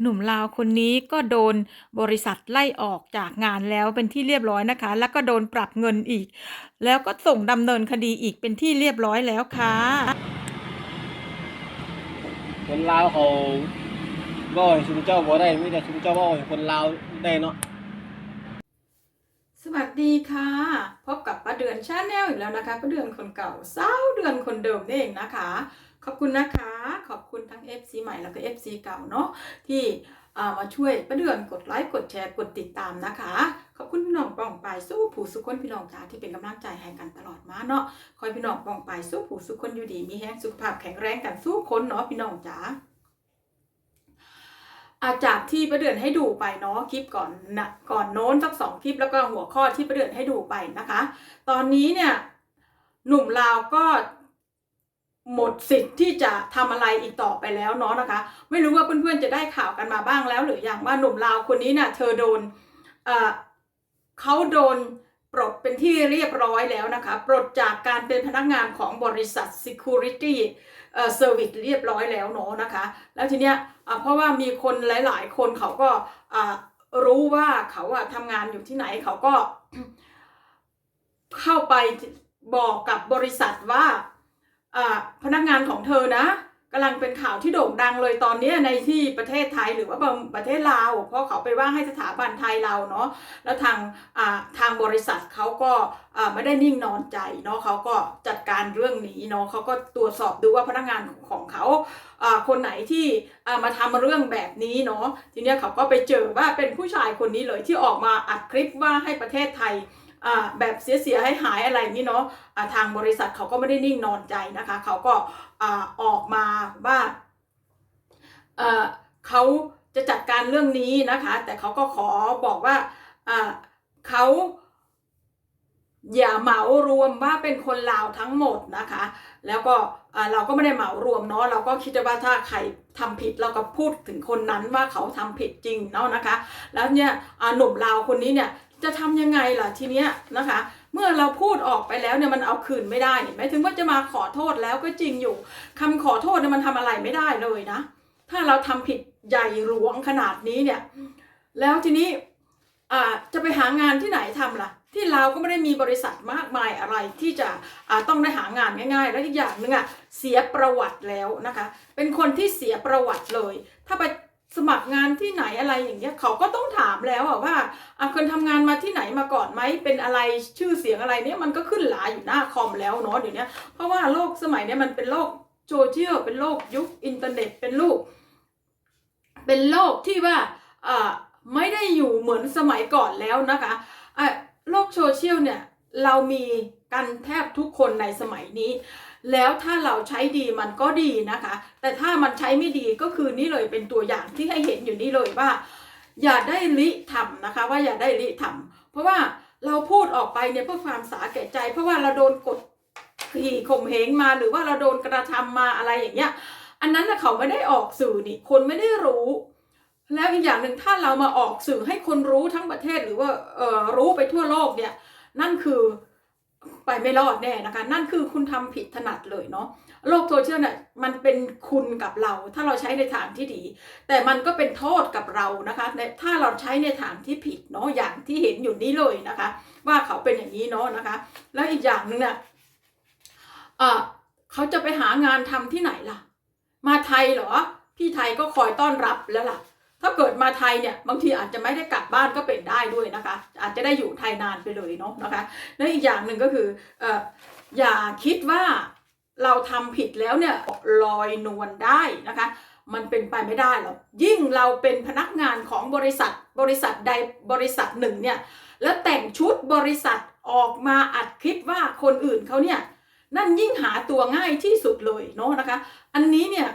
หนุ่มลาวคนนี้ก็โดนบริษัทไล่ออกจากงานแล้วเป็นที่เรียบร้อยนะคะ แล้วก็โดนปรับเงินอีก แล้วก็ส่งดำเนินคดีอีกเป็นที่เรียบร้อยแล้วค่ะคนลาวเขาเว่าให้ชุมเจ้าบ่ได้มีแต่ชุมเจ้าเว่าให้คนลาวได้เนาะสวัสดีค่ะ พบกับป้าเดือนชาแนลอีกแล้วนะคะป้าเดือนคนเก่าเศร้าเดือนคนเดิมนี่เองนะคะ ขอบคุณนะคะ ขอบคุณทั้ง FC ใหม่แล้วก็ FC เก่าเนาะที่ามาช่วยป้าเดือนกดไลค์กดแชร์กดติดตามนะคะ ขอบคุณพี่น้องป้องปายสู้ผู้สุขคนพี่น้องจ๋าที่เป็นกำลังใจให้กันตลอดมาเนาะคอยพี่น้องป้องปายสู้ผู้สุขคนอยู่ดี มีแห้งสุขภาพแข็งแรงกันสู้คนเนาะพี่น้องจ๋าอาจากที่ประเดือนให้ดูไปเนาะคลิปก่อนนะก่อนโน้นสักสองคลิปแล้วก็หัวข้อที่ประเดือนให้ดูไปนะคะ ตอนนี้เนี่ยหนุ่มลาวก็ หมดสิทธิ์ที่จะทำอะไรอีกต่อไปแล้วเนาะนะคะ ไม่รู้ว่าเพื่อนๆจะได้ข่าวกันมาบ้างแล้วหรือยังว่าหนุ่มลาวคนนี้น่ะเธอโดนเอ่อเขาโดนปลดเป็นที่เรียบร้อยแล้วนะคะ ปลดจากการเป็นพนักงานของบริษัท Security เอ่อ Service เรียบร้อยแล้วเนาะนะคะ แล้วทีเนี้ยเพราะว่ามีคนหลายๆ คนเขาก็รู้ว่าเขาอะทำงานอยู่ที่ไหนเขาก็เข้าไปบอกกับบริษัทว่า พนักงานของเธอนะกำลังเป็นข่าวที่โด่งดังเลยตอนนี้ในที่ประเทศไทยหรือว่าประเทศลาวเพราะเขาไปว่าให้สถาบันไทยเราเนาะแล้วทางทางบริษัทเขาก็ไม่ได้นิ่งนอนใจเนาะเขาก็จัดการเรื่องนี้เนาะเขาก็ตรวจสอบดูว่าพนักงานของเขาคนไหนที่มาทำเรื่องแบบนี้เนาะทีเนี้ยเขาก็ไปเจอว่าเป็นผู้ชายคนนี้เลยที่ออกมาอัดคลิปว่าให้ประเทศไทย แบบเสียๆให้หายอะไรนี้เนาะทางบริษัทเขาก็ไม่ได้นิ่งนอนใจนะคะ เขาก็ออกมาว่าเขาจะจัดการเรื่องนี้นะคะ แต่เขาก็ขอบอกว่าเขาอย่าเหมารวมว่าเป็นคนลาวทั้งหมดนะคะ แล้วก็เราก็ไม่ได้เหมารวมเนาะเราก็คิดว่าถ้าใครทำผิดเราก็พูดถึงคนนั้นว่าเขาทำผิดจริงเนาะนะคะ แล้วเนี่ยหนุ่มลาวคนนี้เนี่ย จะทำยังไงล่ะทีเนี้ยนะคะ เมื่อเราพูดออกไปแล้วเนี่ยมันเอาคืนไม่ได้หมายถึงว่าจะมาขอโทษแล้วก็จริงอยู่คำขอโทษเนี่ยมันทำอะไรไม่ได้เลยนะ ถ้าเราทำผิดใหญ่หลวงขนาดนี้เนี่ย แล้วทีนี้อ่าจะไปหางานที่ไหนทำล่ะ ที่เราก็ไม่ได้มีบริษัทมากมายอะไรที่จะอ่าต้องได้หางานง่าย ๆ แล้วอีกอย่างหนึ่งอะเสียประวัติแล้วนะคะ เป็นคนที่เสียประวัติเลย ถ้าไป สมัครงานที่ไหนอะไรอย่างเงี้ยเขาก็ต้องถามแล้วอะว่าอะเคยทำงานมาที่ไหนมาก่อนไหมเป็นอะไรชื่อเสียงอะไรเนี่ยมันก็ขึ้นหลาอยู่หน้าคอมแล้วเนาะเดี๋ยวนี้เพราะว่าโลกสมัยเนี้ยมันเป็นโลกโซเชียลเป็นโลกยุคอินเทอร์เน็ตเป็นโลกเป็นโลกที่ว่าอ่าไม่ได้อยู่เหมือนสมัยก่อนแล้วนะคะอะโลกโซเชียลเนี่ยเรามี กันแทบทุกคนในสมัยนี้ แล้วถ้าเราใช้ดีมันก็ดีนะคะ แต่ถ้ามันใช้ไม่ดีก็คือนี่เลยเป็นตัวอย่างที่ให้เห็นอยู่นี่เลยว่า อย่าได้ลิทำนะคะ ว่าอย่าได้ลิทำเพราะว่าเราพูดออกไปเนี่ยเพื่อความสาแก่ใจ เพราะว่าเราโดนกดขี่ข่มเหงมาหรือว่าเราโดนกระทำมาอะไรอย่างเงี้ย อันนั้นนะเขาไม่ได้ออกสื่อนี่ คนไม่ได้รู้ แล้วอีกอย่างหนึ่งถ้าเรามาออกสื่อให้คนรู้ทั้งประเทศหรือว่าเออรู้ไปทั่วโลกเนี่ย นั่นคือ ไปไม่รอดแน่นะคะ นั่นคือคุณทำผิดถนัดเลยเนาะโลกโซเชียลเนี่ยมันเป็นคุณกับเรา ถ้าเราใช้ในทางที่ดี แต่มันก็เป็นโทษกับเรานะคะในถ้าเราใช้ในทางที่ผิดเนาะอย่างที่เห็นอยู่นี้เลยนะคะ ว่าเขาเป็นอย่างนี้เนาะนะคะ แล้วอีกอย่างหนึ่งเนี่ยเขาจะไปหางานทำที่ไหนล่ะ มาไทยเหรอ พี่ไทยก็คอยต้อนรับแล้วล่ะ ถ้าเกิดมาไทยเนี่ยบางทีอาจจะไม่ได้กลับบ้านก็เป็นได้ด้วยนะคะ อาจจะได้อยู่ไทยนานไปเลยเนาะนะคะและอีกอย่างหนึ่งก็คือเอออย่าคิดว่าเราทำผิดแล้วเนี่ยลอยนวลได้นะคะ มันเป็นไปไม่ได้หรอกยิ่งเราเป็นพนักงานของบริษัทบริษัทใดบริษัทหนึ่งเนี่ยแล้วแต่งชุดบริษัทออกมาอัดคลิปว่าคนอื่นเขาเนี่ยนั่นยิ่งหาตัวง่ายที่สุดเลยเนาะนะคะ อันนี้เนี่ย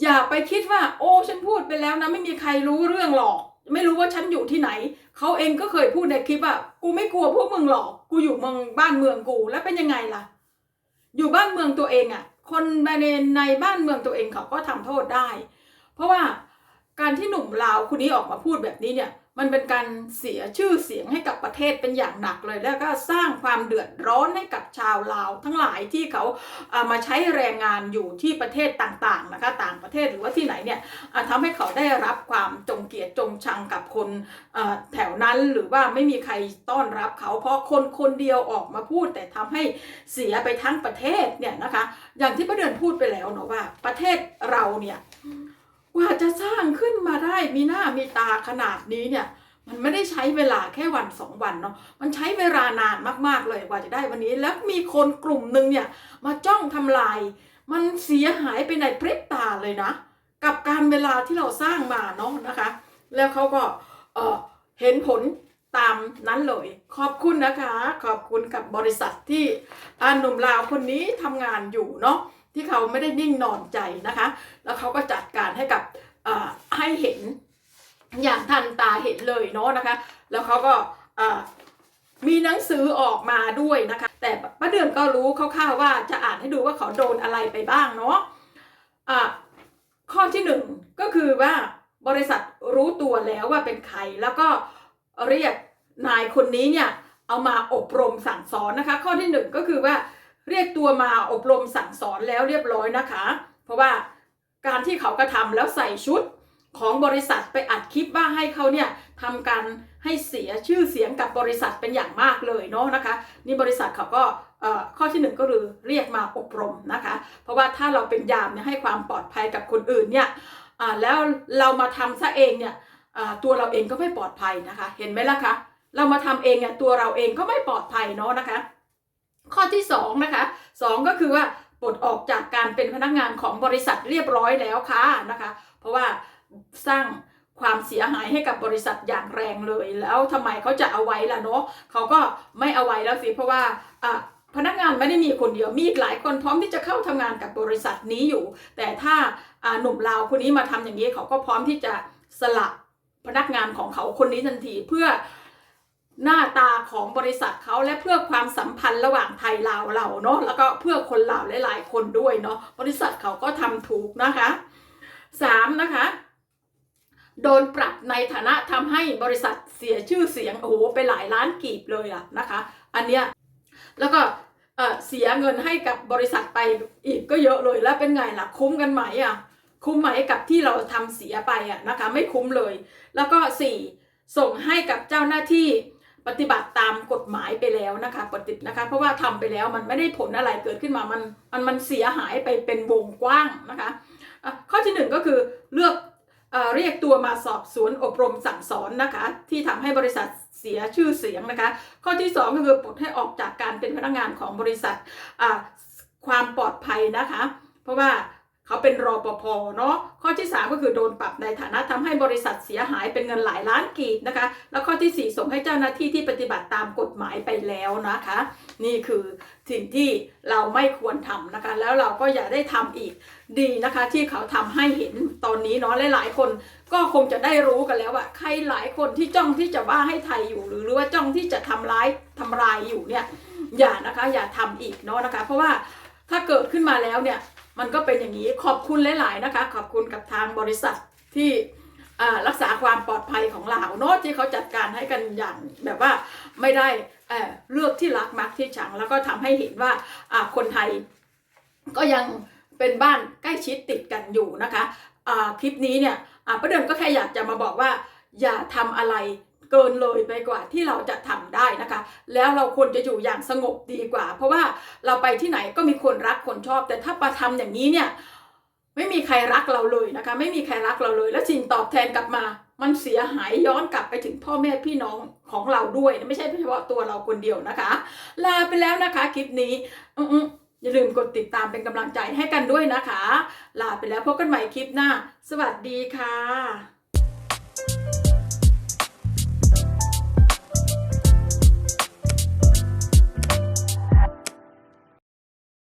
อย่าไปคิดว่า โอ้ฉันพูดไปแล้วนะ ไม่มีใครรู้เรื่องหรอก ไม่รู้ว่าฉันอยู่ที่ไหน เขาเองก็เคยพูดในคลิปว่ากูไม่กลัวพวกมึงหรอก กูอยู่เมืองบ้านเมืองกูแล้วเป็นยังไงล่ะ อยู่บ้านเมืองตัวเองอะ่ะ คนในในบ้านเมืองตัวเองเขาก็ทำโทษได้ เพราะว่าการที่หนุ่มลาวคนนี้ออกมาพูดแบบนี้เนี่ย มันเป็นการเสียชื่อเสียงให้กับประเทศเป็นอย่างหนักเลย แล้วก็สร้างความเดือดร้อนให้กับชาวลาว ทั้งหลายที่เขาเอามาใช้แรงงานอยู่ที่ประเทศต่างๆนะคะต่างประเทศหรือว่าที่ไหนเนี่ยทำให้เขาได้รับความจงเกียดจงชังกับคนเอ่อแถวนั้นหรือว่าไม่มีใครต้อนรับเขา เพราะคนคนเดียวออกมาพูด แต่ทำให้เสียไปทั้งประเทศเนี่ยนะคะ อย่างที่ประเดือนพูดไปแล้วเนาะว่าประเทศเราเนี่ย จะสร้างขึ้นมาได้มีหน้ามีตาขนาดนี้เนี่ย มันไม่ได้ใช้เวลาแค่วันสองวันเนาะมันใช้เวลานานมากๆเลยกว่าจะได้วันนี้แล้วมีคนกลุ่มหนึ่งเนี่ย มาจ้องทำลาย มันเสียหายไปในพริบตาเลยนะ กับการเวลาที่เราสร้างมาเนาะนะคะ แล้วเขาก็เออเห็นผลตามนั้นเลย ขอบคุณนะคะ ขอบคุณกับบริษัทที่อาหนุ่มลาวคนนี้ทำงานอยู่เนาะที่เขาไม่ได้นิ่งนอนใจนะคะ แล้วเขาก็จัดการให้กับ ให้เห็นอย่างทันตาเห็นเลยเนาะนะคะ แล้วเขาก็มีหนังสือออกมาด้วยนะคะ แต่ป้าเดือนก็รู้คร่าวๆว่าจะอ่านให้ดูว่าเขาโดนอะไรไปบ้างเนาะะข้อที่หนึ่งก็คือว่าบริษัทรู้ตัวแล้วว่าเป็นใครแล้วก็เรียกนายคนนี้เนี่ยเอามาอบรมสั่งสอนนะคะ ข้อที่หนึ่งก็คือว่าเรียกตัวมาอบรมสั่งสอนแล้วเรียบร้อยนะคะ เพราะว่า การที่เขากระทำแล้วใส่ชุดของบริษัทไปอัดคลิปว่าให้เขาเนี่ยทำการให้เสียชื่อเสียงกับบริษัทเป็นอย่างมากเลยเนาะนะคะ นี่บริษัทเขาก็ข้อที่หนึ่งก็คือเรียกมาอบรมนะคะ เพราะว่าถ้าเราเป็นยามเนี่ยให้ความปลอดภัยกับคนอื่นเนี่ยแล้วเรามาทำซะเองเนี่ยตัวเราเองก็ไม่ปลอดภัยนะคะ เห็นไหมล่ะคะเรามาทำเองเนี่ยตัวเราเองก็ไม่ปลอดภัยเนาะนะคะ ข้อที่สองนะคะสองก็คือว่า ปลดออกจากการเป็นพนักงานของบริษัทเรียบร้อยแล้วค่ะนะคะ เพราะว่าสร้างความเสียหายให้กับบริษัทอย่างแรงเลย แล้วทำไมเขาจะเอาไว้ล่ะเนาะเขาก็ไม่เอาไว้แล้วสิเพราะว่าพนักงานไม่ได้มีคนเดียวมีอีกหลายคนพร้อมที่จะเข้าทำงานกับบริษัทนี้อยู่ แต่ถ้าหนุ่มลาวคนนี้มาทำอย่างนี้เขาก็พร้อมที่จะสละพนักงานของเขาคนนี้ทันทีเพื่อ หน้าตาของบริษัทเขาและเพื่อความสัมพันธ์ระหว่างไทยลาวเราเนาะแล้วก็เพื่อคนลาวหลายๆคนด้วยเนาะบริษัทเขาก็ทำถูกนะคะสามนะคะโดนปรับในฐานะทำให้บริษัทเสียชื่อเสียงโอ้โหไปหลายล้านกีบเลยอะนะคะ อันเนี้ยแล้วก็เสียเงินให้กับบริษัทไปอีกก็เยอะเลยแล้วเป็นไงล่ะคุ้มกันไหมอะคุ้มไหมกับที่เราทำเสียไปอะนะคะ ไม่คุ้มเลย แล้วก็สี่ส่งให้กับเจ้าหน้าที่ ปฏิบัติตามกฎหมายไปแล้วนะคะปฏินะคะ เพราะว่าทำไปแล้วมันไม่ได้ผลอะไรเกิดขึ้นมามันมันมันเสียหายไปเป็นวงกว้างนะคะะข้อที่หนึ่งก็คือเลือกเอ่อเรียกตัวมาสอบสวนอบรมสั่งสอนนะคะ ที่ทำให้บริษัทเสียชื่อเสียงนะคะ ข้อที่สองก็คือปลดให้ออกจากการเป็นพนักงานของบริษัทความปลอดภัยนะคะ เพราะว่า เขาเป็นรอปภเนาะข้อที่ 3 ก็คือโดนปรับในฐานะทำให้บริษัทเสียหายเป็นเงินหลายล้านกีบนะคะ แล้วข้อที่ 4 ส่งให้เจ้าหน้าที่ที่ปฏิบัติตามกฎหมายไปแล้วนะคะ นี่คือสิ่งที่เราไม่ควรทำนะคะ แล้วเราก็อย่าได้ทำอีกดีนะคะ ที่เขาทำให้เห็นตอนนี้เนาะหลายๆคนก็คงจะได้รู้กันแล้วว่าใครหลายคนที่จ้องที่จะว่าให้ไทยอยู่หรือหรือว่าจ้องที่จะทำร้ายทำลายอยู่เนี่ยอย่านะคะอย่าทำอีกเนาะนะคะ เพราะว่าถ้าเกิดขึ้นมาแล้วเนี่ย มันก็เป็นอย่างนี้ขอบคุณหลาย ๆ นะคะ ขอบคุณกับทางบริษัทที่รักษาความปลอดภัยของเราโน้ตที่เขาจัดการให้กันอย่างแบบว่าไม่ได้เเลือกที่รักมักที่ชัง แล้วก็ทำให้เห็นว่าคนไทยก็ยังเป็นบ้านใกล้ชิดติดกันอยู่นะคะคลิปนี้เนี่ยอ่าประเดิมก็แค่อยากจะมาบอกว่าอย่าทำอะไร เกินเลยไปกว่าที่เราจะทำได้นะคะ แล้วเราควรจะอยู่อย่างสงบดีกว่า เพราะว่าเราไปที่ไหนก็มีคนรักคนชอบ แต่ถ้าประทำอย่างนี้เนี่ยไม่มีใครรักเราเลยนะคะ ไม่มีใครรักเราเลย แล้วสิ่งตอบแทนกลับมา มันเสียหายย้อนกลับไปถึงพ่อแม่พี่น้องของเราด้วย ไม่ใช่เฉพาะตัวเราคนเดียวนะคะ ลาไปแล้วนะคะคลิปนี้อืออย่าลืมกดติดตามเป็นกำลังใจให้กันด้วยนะคะ ลาไปแล้วพบกันใหม่คลิปหน้า สวัสดีค่ะ